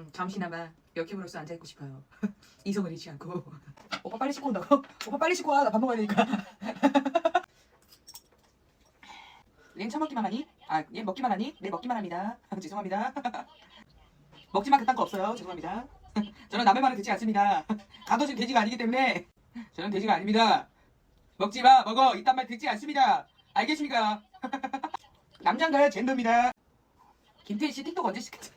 음, 잠시나마 여캠으로서 앉아있고 싶어요. 이성을 잃지 않고. 오빠 빨리 씻고 온다고? 오빠 빨리 씻고 와. 나 밥 먹어야 되니까. 렌 처먹기만 하니? 아, 얘 먹기만 하니? 네, 먹기만 합니다. 죄송합니다. 먹지만 그딴 거 없어요. 죄송합니다. 저는 남의 말을 듣지 않습니다. 가둬진 돼지가 아니기 때문에 저는 돼지가 아닙니다. 먹지 마, 먹어. 이딴 말 듣지 않습니다. 알겠습니까? 남잔가요? 젠더입니다. 김태희 씨 틱톡 언제 시켰지?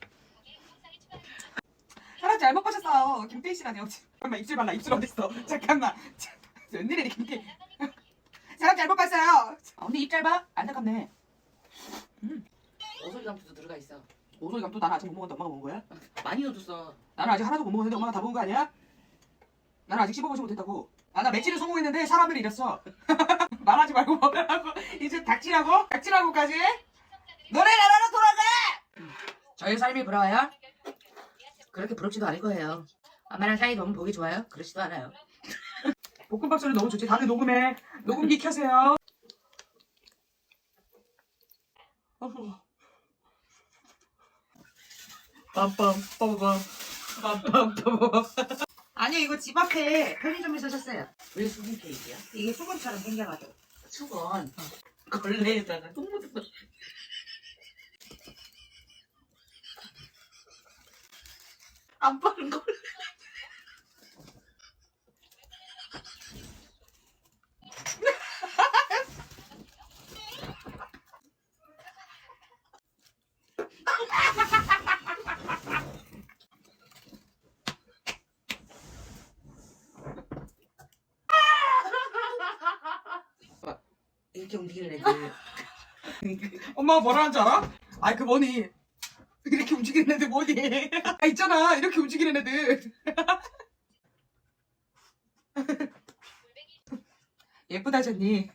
잘못 보셨어요. 김태희 씨라뇨. 잠깐만 입술 발라. 입술 어딨어? 잠깐만. 자, 웬일이니 김태희. 사람 잘못 봤어요. 아, 근데 입 짧아? 안타깝네. 음. 오소리 감투도 들어가 있어. 오소리 감도 나는 아직 못 먹었는데 엄마가 먹은 거야? 많이 넣어줬어. 나는 아직 하나도 못 먹었는데 엄마가 다 먹은 거 아니야? 나는 아직 씹어보지 못했다고. 아, 나 며칠을 성공했는데 사람을 잃었어. 말하지 말고 먹으라고. 이제 닥치라고? 닥치라고까지? 너네 나라로 돌아가! 저의 삶이 부러워요? 그렇게 부럽지도 않을 거예요. 엄마랑 사이 너무 보기 좋아요? 그렇지도 않아요. 볶음밥 소리 너무 좋지. 다들 녹음해. 녹음기 켜세요. 빰빰 빰빰 빰빰 빰빰 아니 이거 집 앞에 편의점에서 샀어요. 왜 수분 케이크야? 이게 수건처럼 생겨가지고. 수건. 걸레에다가 똥 묻었어. 안 빠른 걸. 이렇게 움직이는 애들. 엄마가 뭐라 하는 줄 알아? 아이 그 뭐니 이렇게 움직이는 애들 뭐니? 아 있잖아. 이렇게 움직이는 애들. 예쁘다 졌니